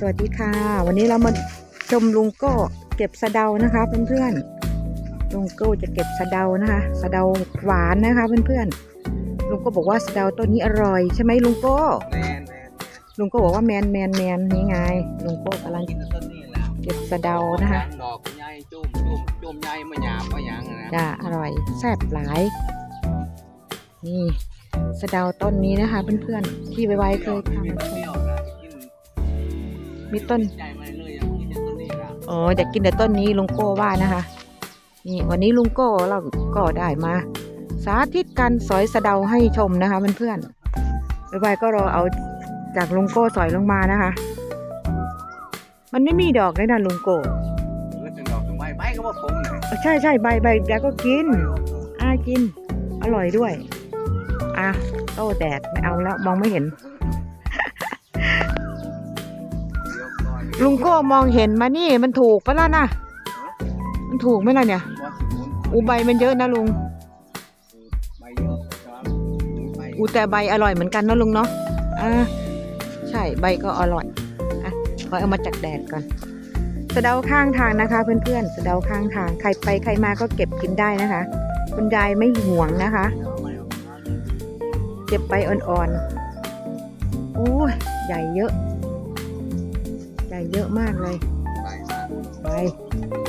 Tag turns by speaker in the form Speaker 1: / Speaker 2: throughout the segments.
Speaker 1: สวัสดีค่ะ วันนี้เรามาชมลุงโก้เก็บสะเดานะคะเพื่อนๆลุงโก้จะเก็บสะเดานะคะสะเดาหวานนะคะเพื่อนๆลุงโก้บอกว่าสะเดาต้นนี้อร่อยใช่ไหมลุงโก้
Speaker 2: แมนแมน
Speaker 1: ลุงโก้บอกว่าแมนแมนแมนนี่ไงลุงโก้กำลัง
Speaker 2: กินต้นนี้แหละ
Speaker 1: เก็บสะเดานะคะ
Speaker 2: ดอกใหญ่จุ่มจุ่มจุ่มใหญ่มาหยาบมาหยังอะนะ
Speaker 1: จะอร่อยแซ่บหลาย นี่สะเดาต้นนี้นะคะเพื่อนๆที่ไวๆเคยทำ มีต้น
Speaker 2: ใจมาเลยอยากกินต้นนี้ละ
Speaker 1: อ๋ออยากกินแต่ต้นนี้ลุงโก้ว่านะคะ นี่วันนี้ลุงโก้เราก็ได้มา สาธิตการสอยสะเดาให้ชมนะคะเพื่อนๆบ๊ายบายก็รอเอาจากลุงโก้สอยลงมานะคะ มันไม่มีดอกเลยนะลุงโก้
Speaker 2: แล้วจะดอกทำไมใบก็ว่าผมนะ
Speaker 1: เออใช่ใช่ใบใบแกก็กินอากิน อร่อยด้วย อะโต้แดดไม่เอาแล้วมองไม่เห็น ลุงโก้มองเห็นมานี่มันถูกปะล่ะนะมันถูกไหมล่ะเนี่ย อูใบมันเยอะนะลุง
Speaker 2: อู
Speaker 1: แต่ใบอร่อยเหมือนกันนะลุงเนาะอ่าใช่ใบก็อร่อยอะขอเอามาจากแดดก่อนสะเดาข้างทางนะคะ เพื่อนๆสะเดาข้างทางใครไปใครมาก็เก็บกินได้นะคะ คุณยายไม่ห่วงนะคะ เก็บไปอ่อนๆโอ้ยใหญ่เยอะ ใหญ่เยอะมากเลย
Speaker 2: ใบมา
Speaker 1: ไป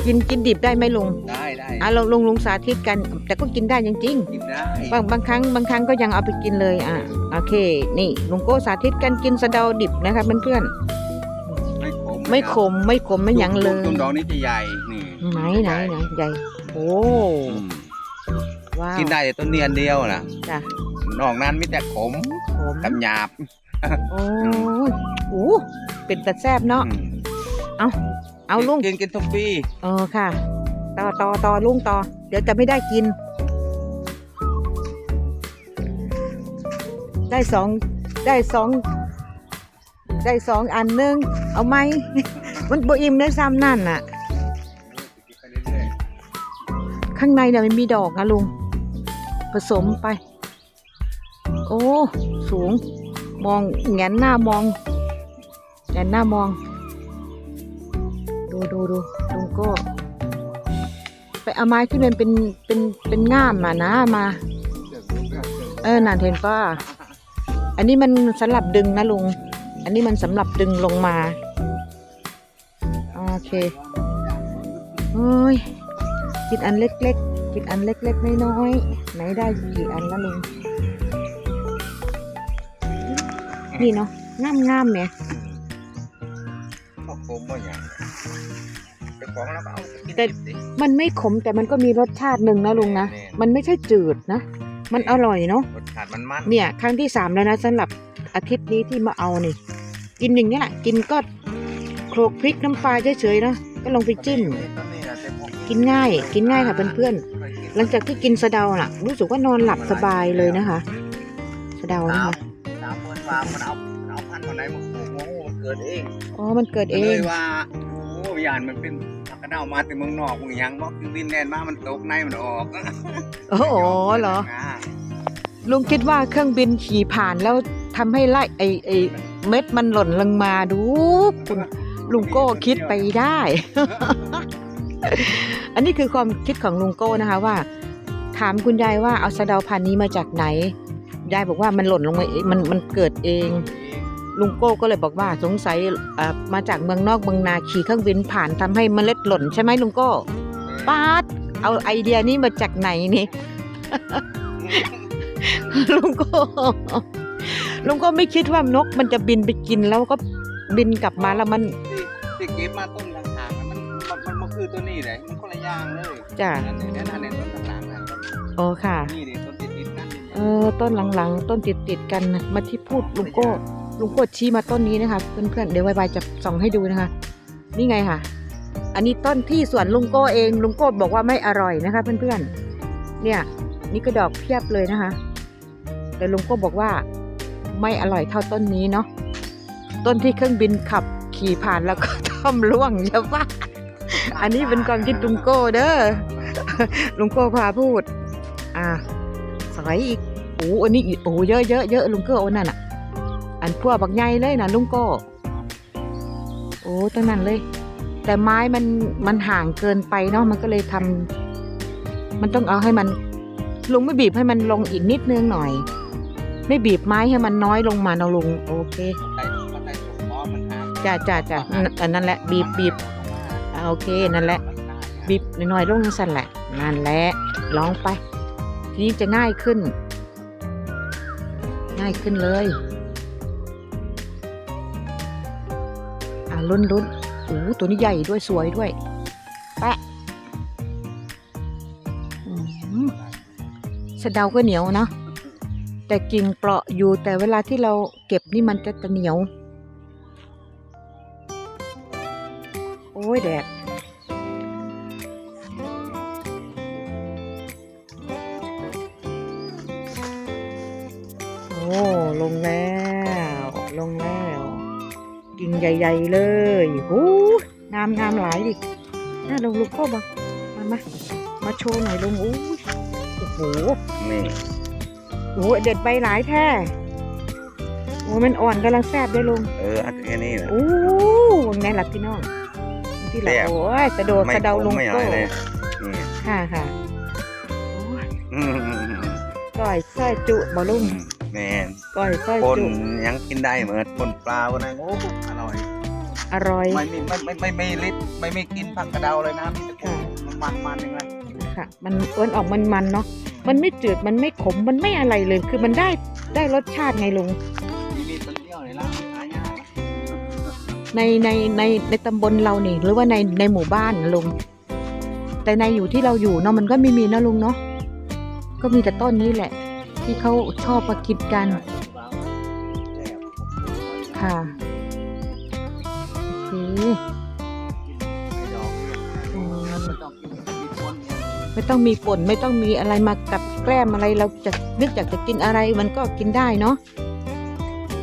Speaker 1: กินกินดิบได้ไหมลุง
Speaker 2: ได้ได้
Speaker 1: อะลองลุงลุงสาธิตกัน แต่ก็กินได้จริงๆ
Speaker 2: กินได้
Speaker 1: บางบางครั้งบางครั้งก็ยังเอาไปกินเลยอะโอเค นี่ลุงโก้สาธิตการกินสะเดาดิบนะคะเพื่อน
Speaker 2: ไม่ขม
Speaker 1: ๆไม่ขมไม่ขมไม่หยังเลย
Speaker 2: จุ่มดอกนี้จะใหญ่นี่
Speaker 1: ไหนไหนไหนใหญ่โอ้
Speaker 2: อืม
Speaker 1: ว้าว
Speaker 2: กินได้แต่ต้นเนียนเดียวนะ
Speaker 1: จ้ะ
Speaker 2: นอกนั้นมีแต่ขม
Speaker 1: ขม
Speaker 2: กับหยาบ
Speaker 1: โอ้ย โอ้เป็นตะแซบเนาะ
Speaker 2: อืม
Speaker 1: เอาลุง
Speaker 2: กินกินทุกปี
Speaker 1: เออค่ะ ต่อต่อต่อลุงต่อ เดี๋ยวจะไม่ได้กิน ได้สองได้สองได้สองอันหนึง เอาไหม มันบอิ่มได้ซ้ำนั่นน่ะ
Speaker 2: ไปเรื่อย
Speaker 1: ข้างในเนี่ยมันมีดอกนะลุง ผสมไป โอ้ สูง มองแงนหน้ามอง แงนหน้ามอง ดูดูดูลุงก็ไปเอาไม้ที่มันเป็นเป็นเป็นง่ามมานะมา เออนันเห็นป่ะอันนี้มันสำหรับดึงนะลุง อันนี้มันสำหรับดึงลงมาโอเคโอ้ยกินอันเล็กๆ กินอันเล็กๆน้อยๆไหนได้กี่อันละลุง นี่เนาะงามงามๆเนี่ย
Speaker 2: มว่าอย่างเป็นของแล้วก็เอาไปกิน
Speaker 1: แต่
Speaker 2: ดิบสิ
Speaker 1: มันไม่ขมแต่มันก็มีรสชาติหนึ่งนะลุงนะ
Speaker 2: แน่
Speaker 1: มันไม่ใช่จืดนะ มันอร่อยเนาะ
Speaker 2: รสชาติมันมัน
Speaker 1: เนี่ย ครั้งที่สามแล้วนะสำหรับอาทิตย์นี้ที่มาเอานี่ กินอย่างนี้ยแหละกินก็โคลกพริกน้ำปลาเฉยๆเนาะก็ลงไปจิ้มกินง่าย กินง่ายค่ะเพื่อนๆหลังจากที่กินสะเดาน่ะ รู้สึกว่านอนหลับสบายเลยนะคะ สะเดานะคะ
Speaker 2: กโอ้โหมันเกิดเอง
Speaker 1: อ๋อ มันเกิดเอ
Speaker 2: เล
Speaker 1: ง
Speaker 2: ยว่าโอ้ยานมันเป็นผักกระเดามาแต่เมืองนอกเมืองหยังบอกคือวินแลนด์มามันตกในมันออก
Speaker 1: โอ้โหเหรอ ลุงคิดว่าเครื่องบินขี่ผ่านแล้วทำให้ไล่ไอไอเม็ดมันหล่นลงมาดูคุณลุงโก้คิดไปได้ อันนี้คือความคิดของลุงโก้นะคะว่า ถามคุณยายว่าเอาสะเดาพันธุ์นี้มาจากไหนยายบอกว่ามันหล่นลงมาเองมันมันเกิดเอง ลุงโก้ก็เลยบอกว่าสงสัยเอ่อมาจากเมืองนอกเมืองนาขี่เครื่องบินผ่านทำให้เมล็ดหล่นใช่ไหมลุงโก้ป้าดเอาไอเดียนี้มาจากไหนนี่ลุงก็ลุงก็ไม่คิดว่านกมันจะบินไปกินแล้วก็บินกลับมาแล้วมัน
Speaker 2: ที่เก็บมาต้นต่างๆมันมันมันมันคือตัวนี้เลยมันคนละอย่างเลย
Speaker 1: จ้ะ
Speaker 2: นั่นเนี่ยนั่นเนี่ยต้นต่างๆนะ
Speaker 1: โอ้ค่ะ
Speaker 2: นี่ดิต้นติดๆกัน
Speaker 1: เออต้นหลังๆ ต้นติดติดๆกันนะมาที่พูดลุงโก้ ลุงโก้ชี้มาต้นนี้นะคะเพื่อนๆเดี๋ยวไวๆจะส่องให้ดูนะคะ นี่ไงค่ะ อันนี้ต้นที่สวนลุงโก้เองลุงโก้บอกว่าไม่อร่อยนะคะเพื่อนๆเนี่ย นี่ก็ดอกเพียบเลยนะคะแต่ลุงโก้บอกว่าไม่อร่อยเท่าต้นนี้เนาะต้นที่เครื่องบินขับขี่ผ่านแล้วก็ทำร่วงใช่ปะอันนี้เป็นความคิดลุงโก้เด้อลุงโก้พาพูด อ่าสอยอีกโอ้อันนี้โอ้เยอะเยอะเยอะลุงโก้โอ้นั่นอะ อันพวกบักใหญ่เลยนะลุงโก้โอ้ตั้งนั้นเลย แต่ไม้มันมันห่างเกินไปเนาะมันก็เลยทำมันต้องเอาให้มัน ลุงไม่บีบให้มันลงอีกนิดนึงหน่อย ไม่บีบไม้ให้มันน้อยลงมาเนาะลุงโอเค
Speaker 2: ใส่ใส่ถุงล้อมันหา
Speaker 1: จ้าจ้าจ้าอันนั้นแหละบีบบีบอ่าโอเคนั่นแหละบีบหน่อยๆลงสั่นแหละนั่นแหละลองไป ทีนี้จะง่ายขึ้น ง่ายขึ้นเลย ลุ้นลุ้นโอ้ตัวนี้ใหญ่ด้วยสวยด้วย แปะสะเดาก็เหนียวนะ แต่กิ่งเปราะอยู่แต่เวลาที่เราเก็บนี่มันจะจะเหนียว โอ้ยแดดโอ้ ลงแล้ว ลงแล้ว กิ่งใหญ่ ๆ เลยหูงามงามหลายดิน่าลงลูกก็บอกมามามาโชว์หน่อยลงอู้โอ้โห
Speaker 2: นี่
Speaker 1: โอ้โหเด็ดใบหลายแท้โอ้มันอ่อนกำลังแซ่บได้ลง
Speaker 2: เอออันแค่นี้แหละ
Speaker 1: โอ้ไงล่ะพี่น้องที่เรา
Speaker 2: แซ่บ
Speaker 1: โอ้ยสะโดด
Speaker 2: ไม่
Speaker 1: สะเดาลง
Speaker 2: ไม่อะ
Speaker 1: โก้
Speaker 2: ไรเลยนี่
Speaker 1: ค่ะค่ะโอ้ย
Speaker 2: อืม
Speaker 1: ก้อยส้อยจุบ่ลุง
Speaker 2: แมน
Speaker 1: ก้อยส้อย
Speaker 2: ปน
Speaker 1: จุ
Speaker 2: ยังกินได้เหมือนปนปลาวันนั้นโอ้อร่อย
Speaker 1: อร่อย
Speaker 2: ไม่มีไม่ไม่ไม่ไม่ลิดไม่ไม่กินผักกระเดาเลยนะมีแต่มันมันมันๆอย่างนั้น
Speaker 1: ค่ะ มันอ้วนออกมันมันๆเนาะมันไม่จืดมันไม่ขมมันไม่อะไรเลย คือมันได้ได้รสชาติไงลุง
Speaker 2: มีมีต้นเดียวในร้านหายาก
Speaker 1: ในในในในตำบลเรานี่หรือว่าในในหมู่บ้านนะลุงแต่ในอยู่ที่เราอยู่เนาะมันก็ไม่มีนะลุงเนาะก็มีแต่ต้นนี้แหละ ที่เขาชอบมากินกัน ค่ะ โอเคอืมไม่ต้องมีป่นไม่ต้องมีอะไรมากับแกล้มอะไรเราจะนึกอยากจะกินอะไรมันก็กินได้เนาะ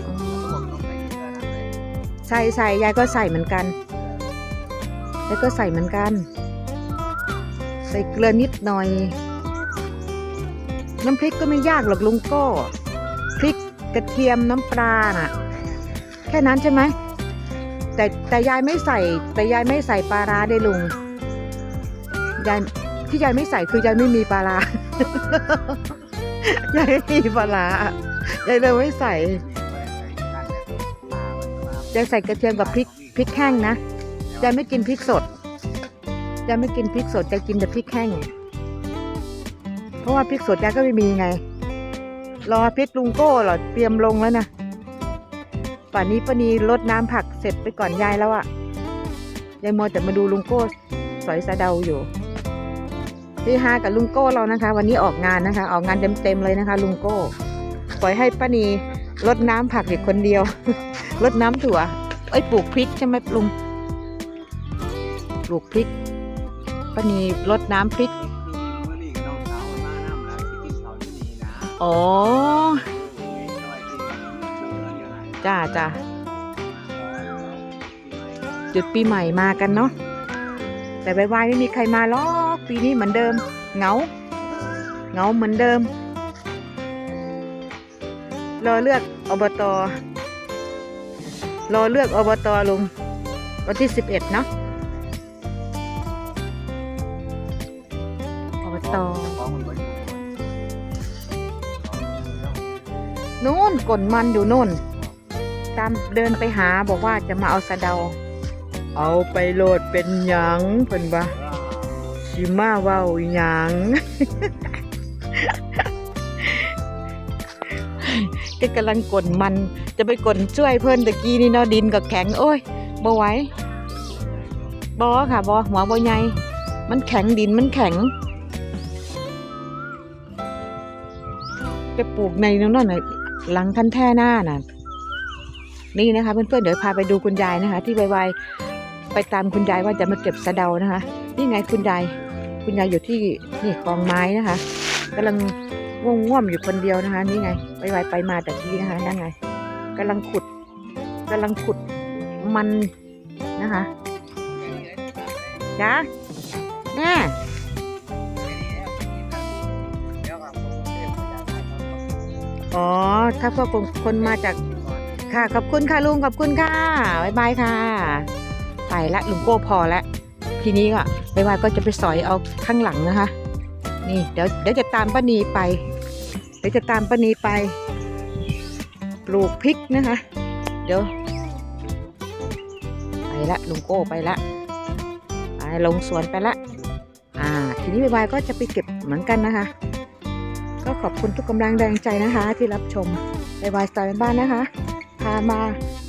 Speaker 1: อืมใส่ใส่ยายก็ใส่เหมือนกันยายก็ใส่เหมือนกัน ใส่เกลือนิดหน่อย น้ำพริกก็ไม่ยากหรอกลุงโก้พริกกระเทียมน้ำปลาน่ะ แค่นั้นใช่ไหมแต่แต่ยายไม่ใส่ แต่ยายไม่ใส่ปลาร้าได้ลุงยายที่ยายไม่ใส่คือยายไม่มีปลาร้ายายไม่มีปลาร้ายายเลยไม่ใส่ยายใส่กระเทียมกับพริกพริกแห้งนะยายไม่กินพริกสดยายไม่กินพริกสดยายกินแต่พริกแห้ง ราะว่าพริกสดยายก็ไม่มีไง รอพริกลุงโก้เหรอเตรียมลงแล้วนะป่านนี้ป้านีรดน้ำผักเสร็จไปก่อนยายแล้วอะยายมัวแต่มาดูลุงโก้สอยสะเดาอยู่พี่ฮากับลุงโก้เรานะคะ วันนี้ออกงานนะคะ ออกงานเต็มๆเลยนะคะ ลุงโก้ ปล่อยให้ป้านีรดน้ำผักอยู่คนเดียวรดน้ำถั่วเอ้ปลูกพริกใช่ไหมลุงปลูกพริกป้านีรดน้ำพริก อ๋อ จ้าจ้าจุดปีใหม่มากันเนาะ แต่บายไม่มีใครมาหรอกปีนี้เหมือนเดิม เงา เงาเหมือนเดิม รอเลือกอบต รอเลือกอบตลุง วันที่สิบเอ็ดเนาะอบต นู่นกลนมันอยู่นู่น ตามเดินไปหาบอกว่าจะมาเอาสะเดา เอาไปโหลดเป็นหยังเพิ่นว่าชิมาเว้าหยังก็กำลังกลนมันจะไปกลนช่วยเพิ่นตะกี้นี่เนาะดินก็แข็ง โอ้ยบ่ไหวบ่ค่ะบ่หัวบ่ใหญ่มันแข็งดินมันแข็งจะปลูกในนั้นน่ะ หลังคันแท่หน้าน่ะนี่นะคะเพื่อนๆเดี๋ยวพาไปดูคุณยายนะคะ ที่ไวๆไปตามคุณยายว่าจะมาเก็บสะเดานะคะ นี่ไงคุณยายคุณยายอยู่ที่นี่กองไม้นะคะกำลังง่วงง่วมอยู่คนเดียวนะคะ นี่ไงไวๆไปมาแต่กี้นะคะนั่นไงกำลังขุดกำลังขุดมันนะคะจ้าแน่ อ๋อ ถ้าพวกคนมาจากค่ะ ขอบคุณค่ะลุง ขอบคุณค่ะบ๊ายบายค่ะ ไปละลุงโก้พอละทีนี้ก็ไปวายก็จะไปสอยเอาข้างหลังนะคะ นี่เดี๋ยวเดี๋ยวจะตามป้านีไป เดี๋ยวจะตามป้านีไป ปลูกพริกนะคะ เดี๋ยว ไปละลุงโก้ไปละไปลงสวนไปละอ่า ทีนี้บายก็จะไปเก็บเหมือนกันนะคะ ขอบคุณทุกกำลังแรงใจนะคะ ที่รับชมบายบายสไตล์บ้านนะคะ พามา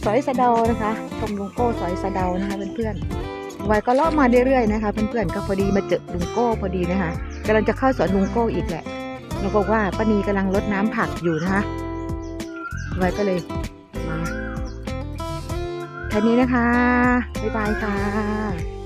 Speaker 1: สอยสะเดานะคะ ชมลุงโก้สอยสะเดานะคะเพื่อนๆบายก็เลาะมาเรื่อยๆนะคะ เพื่อนๆก็พอดีมาเจอลุงโก้พอดีนะคะกำลังจะเข้าสวนลุงโก้อีกแหละเราบอกว่าป้านีกำลังรดน้ำผักอยู่นะคะบายก็เลยมาแค่นี้นะคะบ๊ายบายค่ะ